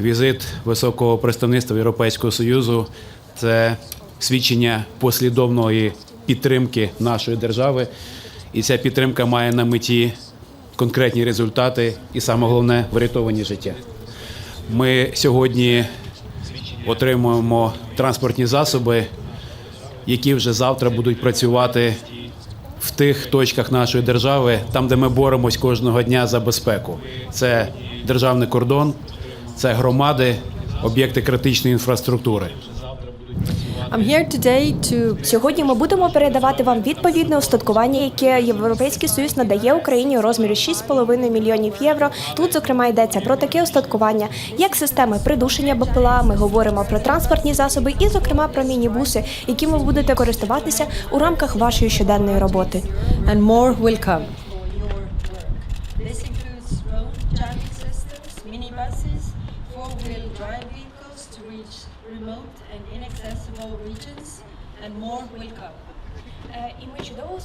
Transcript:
візит високого представництва Європейського Союзу це свідчення послідовної підтримки нашої держави. І ця підтримка має на меті конкретні результати і саме головне врятовані життя. Ми сьогодні отримуємо транспортні засоби, які вже завтра будуть працювати в тих точках нашої держави, там, де ми боремось кожного дня за безпеку. Це державний кордон, це громади, об'єкти критичної інфраструктури. I'm here today to Сьогодні ми будемо передавати вам відповідне устаткування, яке Європейський Союз надає Україні у розмірі 6,5 мільйонів євро. Тут, зокрема, йдеться про таке устаткування, як системи придушення БПЛА. Ми говоримо про транспортні засоби і, зокрема, про мінібуси, які ви будете користуватися у рамках вашої щоденної роботи. and more will come. This includes road jamming systems, minibuses, four-wheel drive vehicles to reach remote and inaccessible regions, and more will come. І ми чудово